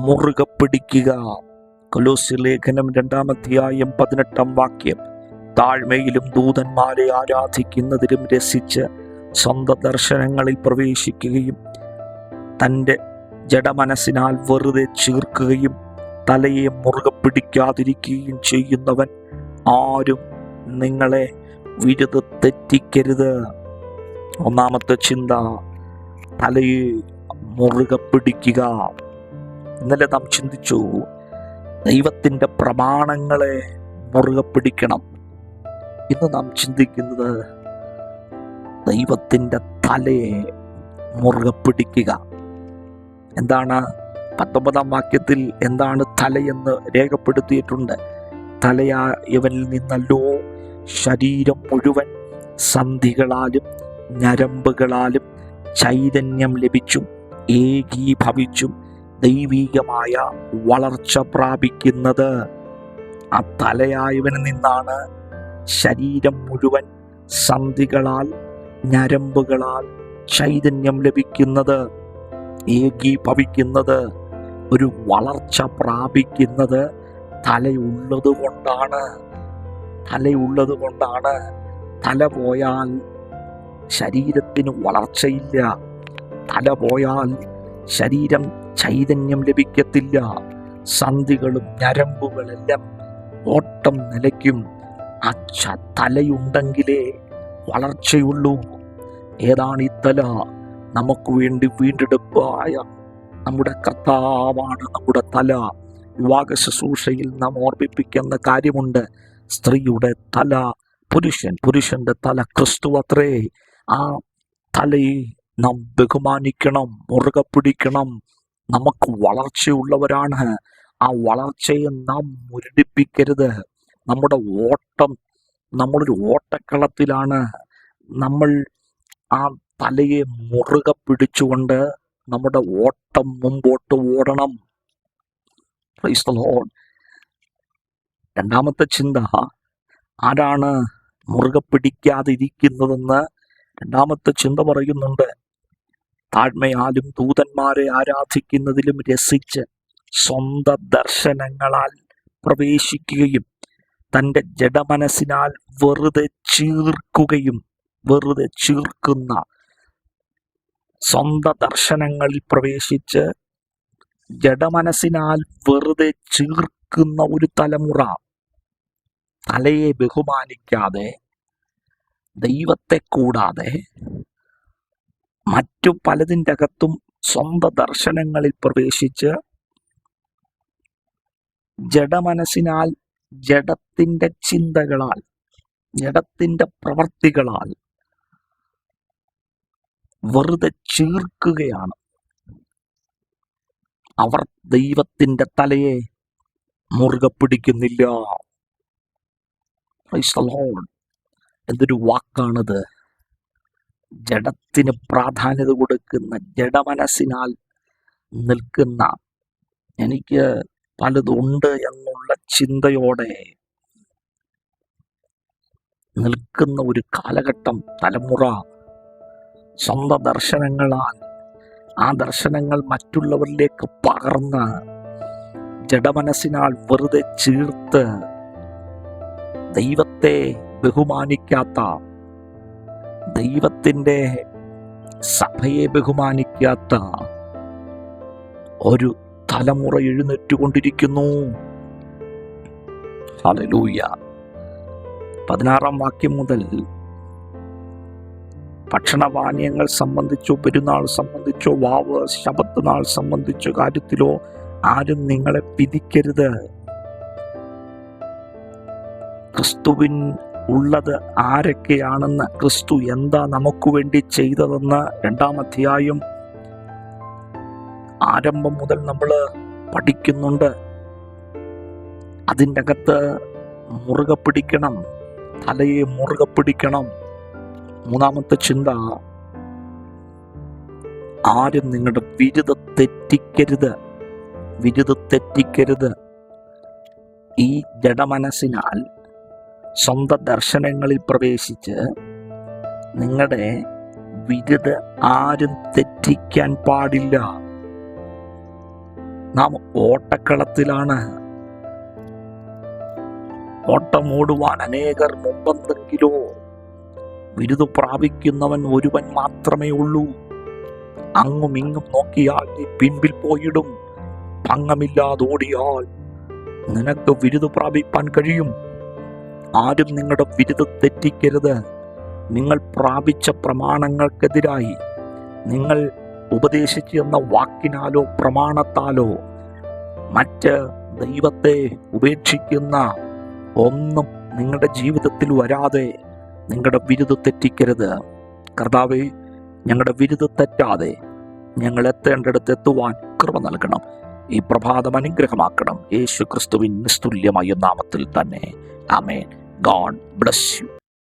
മുറുകെ പിടിക്കുക. കൊലോസ്യ ലേഖനം രണ്ടാമധ്യായം പതിനെട്ടാം വാക്യം. താഴ്മയിലും ദൂതന്മാരെ ആരാധിക്കുന്നതിലും രസിച്ച് സ്വന്തം ദർശനങ്ങളിൽ പ്രവേശിക്കുകയും തന്റെ ജഡമനസ്സിനാൽ വെറുതെ ചീർക്കുകയും തലയെ മുറുകെ പിടിക്കാതിരിക്കുകയും ചെയ്യുന്നവൻ ആരും നിങ്ങളെ വിരുത് തെറ്റിക്കരുത്. ഒന്നാമത്തെ ചിന്ത തലയെ മുറുകെ പിടിക്കുക. ഇന്നലെ നാം ചിന്തിച്ചു ദൈവത്തിന്റെ പ്രമാണങ്ങളെ മുറുകെ പിടിക്കണം. ഇന്ന് നാം ചിന്തിക്കുന്നത് ദൈവത്തിന്റെ തലയെ മുറുകെ പിടിക്കുക. എന്താണ്? പത്തൊമ്പതാം വാക്യത്തിൽ എന്താണ് തലയെന്ന് രേഖപ്പെടുത്തിയിട്ടുണ്ട്. തലയായവനിൽ നിന്നല്ലോ ശരീരം മുഴുവൻ സന്ധികളാലും ഞരമ്പുകളാലും ചൈതന്യം ലഭിച്ചും ഏകീഭവിച്ചും ദൈവീകമായ വളർച്ച പ്രാപിക്കുന്നത്. ആ തലയായവനിൽ നിന്നാണ് ശരീരം മുഴുവൻ സന്ധികളാൽ ഞരമ്പുകളാൽ ചൈതന്യം ലഭിക്കുന്നത് ഏകീഭവിക്കുന്നത് ഒരു വളർച്ച പ്രാപിക്കുന്നത് തലയുള്ളത് കൊണ്ടാണ് തലയുള്ളത് കൊണ്ടാണ് തല പോയാൽ ശരീരത്തിന് വളർച്ചയില്ല. തല പോയാൽ ശരീരം ചൈതന്യം ലഭിക്കത്തില്ല. സന്ധികളും ഞരമ്പുകളെല്ലാം ഓട്ടം നിലയ്ക്കും. അച്ഛ തലയുണ്ടെങ്കിലേ വളർച്ചയുള്ളൂ. ഏതാണ് ഈ തല? നമുക്ക് വേണ്ടി വീണ്ടെടുപ്പായ നമ്മുടെ കർത്താവാണ് നമ്മുടെ തല. വിവാഹ ശുശ്രൂഷയിൽ നാം ഓർമ്മിപ്പിക്കുന്ന കാര്യമുണ്ട്. സ്ത്രീയുടെ തല പുരുഷൻ പുരുഷന്റെ തല ക്രിസ്തു അത്രേ. ആ തലയെ നാം ബഹുമാനിക്കണം മുറുകെ പിടിക്കണം. നമുക്ക് വളർച്ചയുള്ളവരാണ്. ആ വളർച്ചയെ നാം മുരടിപ്പിക്കരുത്. നമ്മുടെ ഓട്ടം നമ്മളൊരു ഓട്ടക്കളത്തിലാണ്. നമ്മൾ ആ തലയെ മുറുകെ പിടിച്ചുകൊണ്ട് നമ്മുടെ ഓട്ടം മുമ്പോട്ട് ഓടണം. രണ്ടാമത്തെ ചിന്ത ആരാണ് മുറുകെ പിടിക്കാതിരിക്കുന്നതെന്ന് രണ്ടാമത്തെ ചിന്ത പറയുന്നുണ്ട്. താഴ്മയാലും ദൂതന്മാരെ ആരാധിക്കുന്നതിലും രസിച്ച് സ്വന്ത ദർശനങ്ങളാൽ പ്രവേശിക്കുകയും തന്റെ ജഡമനസ്സിനാൽ വെറുതെ ചീർക്കുകയും വെറുതെ ചീർക്കുന്ന സ്വന്ത ദർശനങ്ങളിൽ പ്രവേശിച്ച് ജഡമനസ്സിനാൽ വെറുതെ ചീർക്കുന്ന ഒരു തലമുറ തലയെ ബഹുമാനിക്കാതെ ദൈവത്തെ കൂടാതെ മറ്റു പലതിന്റെ അകത്തും സ്വന്തം ദർശനങ്ങളിൽ പ്രവേശിച്ച് ജഡമനസ്സിനാൽ ജഡത്തിന്റെ ചിന്തകളാൽ ജഡത്തിന്റെ പ്രവർത്തികളാൽ വെറുതെ ചീർക്കുകയാണ്. അവർ ദൈവത്തിന്റെ തലയെ മുറുകെ പിടിക്കുന്നില്ല. എന്തൊരു വാക്കാണിത്. ജഡത്തിന് പ്രാധാന്യത കൊടുക്കുന്ന ജഡമനസ്സിനാൽ നിൽക്കുന്ന എനിക്ക് പലതുണ്ട് എന്നുള്ള ചിന്തയോടെ നിൽക്കുന്ന ഒരു കാലഘട്ടം തലമുറ സ്വന്തം ദർശനങ്ങളാൽ ആ ദർശനങ്ങൾ മറ്റുള്ളവരിലേക്ക് പകർന്ന് ജഡമനസ്സിനാൽ വെറുതെ ചീർത്ത് ദൈവത്തെ ബഹുമാനിക്കാത്ത ദൈവത്തിന്റെ സഭയെ ബഹുമാനിക്കാത്ത ഒരു തലമുറ എഴുന്നേറ്റുകൊണ്ടിരിക്കുന്നു. ഹലലൂയ പതിനാറാം വാക്യം മുതൽ ഭക്ഷണപാനീയങ്ങൾ സംബന്ധിച്ചോ പെരുന്നാൾ സംബന്ധിച്ചോ വാവ് ശബത്ത് നാൾ സംബന്ധിച്ചോ കാര്യത്തിലോ ആരും നിങ്ങളെ പിതിക്കരുത് ക്രിസ്തുവിൻ ഉള്ളത് ആരൊക്കെയാണെന്ന് ക്രിസ്തു എന്താ നമുക്ക് വേണ്ടി ചെയ്തതെന്ന് രണ്ടാം അധ്യായം ആരംഭം മുതൽ നമ്മൾ പഠിക്കുന്നുണ്ട്. അതിന്റെ അകത്ത് മുറുകെ പിടിക്കണം തലയെ മുറുകെ പിടിക്കണം. മൂന്നാമത്തെ ചിന്ത ആരും നിങ്ങളുടെ വിരുദ തെറ്റിക്കരുത് വിരുദ തെറ്റിക്കരുത്. ഈ ജഡമനസ്സിനാൽ സ്വന്തം ദർശനങ്ങളിൽ പ്രവേശിച്ച് നിങ്ങളുടെ വിരുത് ആരും തെറ്റിക്കാൻ പാടില്ല. നാം ഓട്ടക്കളത്തിലാണ്. ഓട്ടം ഓടുവാൻ അനേകർ മുമ്പെന്തെങ്കിലോ ബിരുദ പ്രാപിക്കുന്നവൻ ഒരുവൻ മാത്രമേ ഉള്ളൂ. അങ്ങും ഇങ്ങും നോക്കിയാൽ നീ പിൻപിൽ പോയിടും. ഭംഗമില്ലാതെ ഓടിയാൽ നിനക്ക് ബിരുദ പ്രാപിപ്പാൻ കഴിയും. ആരും നിങ്ങളുടെ ബിരുദ തെറ്റിക്കരുത്. നിങ്ങൾ പ്രാപിച്ച പ്രമാണങ്ങൾക്കെതിരായി. നിങ്ങൾ ഉപദേശിച്ചു എന്ന വാക്കിനാലോ പ്രമാണത്താലോ മറ്റ് ദൈവത്തെ ഉപേക്ഷിക്കുന്ന ഒന്നും നിങ്ങളുടെ ജീവിതത്തിൽ വരാതെ നിങ്ങളുടെ ബിരുദ തെറ്റിക്കരുത്. കർത്താവെ ഞങ്ങളുടെ ബിരുദ തെറ്റാതെ ഞങ്ങൾ എത്തേണ്ടടുത്ത് എത്തുവാൻ കൃപ നൽകണം. ഈ പ്രഭാതം അനുഗ്രഹമാക്കണം. യേശു ക്രിസ്തുവിൻ നിസ്തുല്യമായ നാമത്തിൽ തന്നെ. ആമേൻ. God bless you.